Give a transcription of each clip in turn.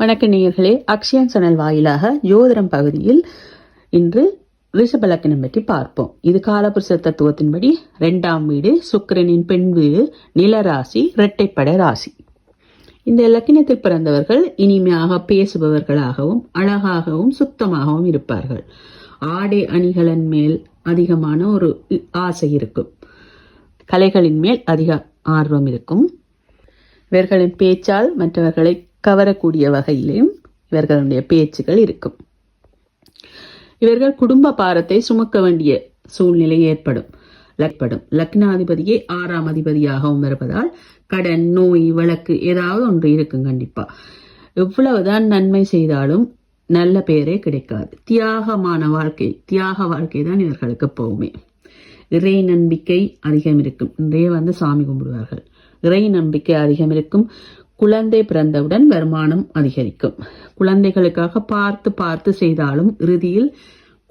வணக்க நேயர்களே அக்ஷயன் சனல் வாயிலாக ஜோதிடம் பகுதியில் இன்று ரிஷபலக்கணம் பற்றி பார்ப்போம். இது காலபுருஷ தத்துவத்தின்படி ரெண்டாம் வீடு சுக்கரனின் பெண் வீடு நிலராசி இரட்டைப்படை ராசி. இந்த இலக்கணத்தில் பிறந்தவர்கள் இனிமையாக பேசுபவர்களாகவும் அழகாகவும் சுத்தமாகவும் இருப்பார்கள். ஆடை அணிகளின் மேல் அதிகமான ஒரு ஆசை இருக்கும். கலைகளின் மேல் அதிக ஆர்வம் இருக்கும். இவர்களின் பேச்சால் மற்றவர்களை கவரக்கூடிய வகையிலும் இவர்களுடைய பேச்சுகள் இருக்கும். இவர்கள் குடும்ப பாரத்தை சுமக்க வேண்டிய சூழ்நிலை ஏற்படும். லக்படும் லக்னாதிபதியே ஆறாம் அதிபதியாகவும் வருவதால் கடன் நோய் வழக்கு ஏதாவது ஒன்று இருக்கும் கண்டிப்பா. எவ்வளவுதான் நன்மை செய்தாலும் நல்ல பெயரே கிடைக்காது. தியாகமான வாழ்க்கை தியாக வாழ்க்கை தான் இவர்களுக்கு போகுமே இறை நம்பிக்கை அதிகம் இருக்கும். இன்றைய வந்து சாமி கும்பிடுவார்கள். இறை நம்பிக்கை அதிகம் இருக்கும். குழந்தை பிறந்தவுடன் வருமானம் அதிகரிக்கும். குழந்தைகளுக்காக பார்த்து பார்த்து செய்தாலும் இறுதியில்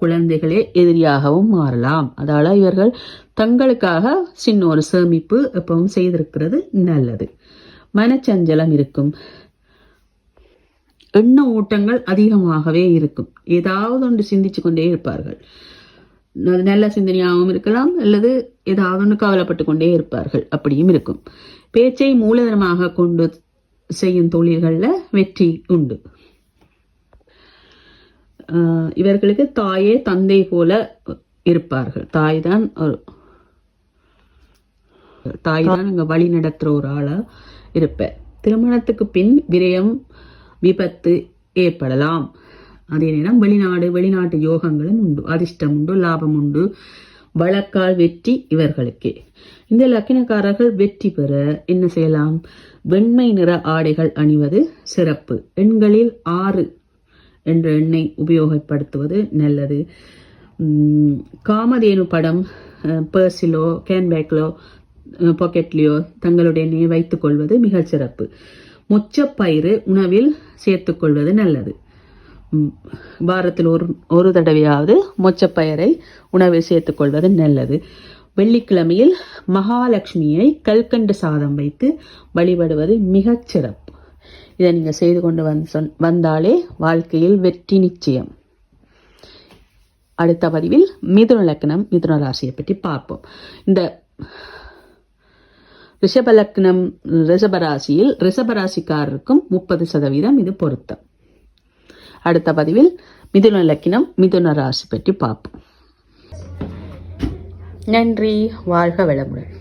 குழந்தைகளே எதிரியாகவும் மாறலாம். அதால இவர்கள் தங்களுக்காக சின்ன ஒரு சேமிப்பு எப்பவும் செய்திருக்கிறது நல்லது. மனச்சஞ்சலம் இருக்கும். எண்ண ஓட்டங்கள் அதிகமாகவே இருக்கும். ஏதாவது ஒன்று சிந்திச்சு கொண்டே இருப்பார்கள். நல்ல சிந்தனையாகவும் இருக்கலாம். அல்லது ஏதாவது ஒன்று கவலைப்பட்டு கொண்டே இருப்பார்கள். அப்படியும் இருக்கும். பேச்சை மூலதனமாக கொண்டு செய்யும் தொழில்களில் வெற்றி உண்டு. இவர்களுக்கு தாயே தந்தை போல இருப்பார்கள். தாய் தான் தாய் தான் அங்க வழி நடத்துற ஒரு ஆளா இருப்ப. திருமணத்துக்கு பின் விரயம் விபத்து ஏற்படலாம். அதே நேரம் வெளிநாடு வெளிநாட்டு யோகங்களும் உண்டு. அதிர்ஷ்டம் உண்டு லாபம் உண்டு. வழக்கால் வெற்றி இவர்களுக்கே. இந்த லக்கினக்காரர்கள் வெற்றி பெற என்ன செய்யலாம்? வெண்மை நிற ஆடைகள் அணிவது சிறப்பு. எண்களில் ஆறு என்ற எண்ணை உபயோகப்படுத்துவது நல்லது. காமதேனு படம் பர்ஸிலோ கேன்பேக்லோ பாக்கெட்லேயோ தங்களுடைய வைத்துக் கொள்வது மிகச் சிறப்பு மொச்சப்பயிறு உணவில் சேர்த்துக்கொள்வது நல்லது. வாரத்தில் ஒரு ஒரு தடவையாவது மொச்சப்பயரை உணவில் சேர்த்துக்கொள்வது நல்லது. வெள்ளிக்கிழமையில் மகாலட்சுமியை கல்கண்டு சாதம் வைத்து வழிபடுவது மிகச் சிறப்பு. இதை நீங்கள் செய்து கொண்டு வந்து வந்தாலே வாழ்க்கையில் வெற்றி நிச்சயம். அடுத்த பதிவில் மிதுன லக்னம் மிதுன ராசியை பற்றி பார்ப்போம். இந்த ரிஷபலக்னம் ரிஷபராசியில் ரிஷபராசிக்காரருக்கும் முப்பது சதவீதம் இது பொருத்தம். அடுத்த பதிவில் மிதுன இலக்கினம் மிதுன ராசி பற்றி பார்ப்போம். நன்றி வாழ்க வளமுடன்.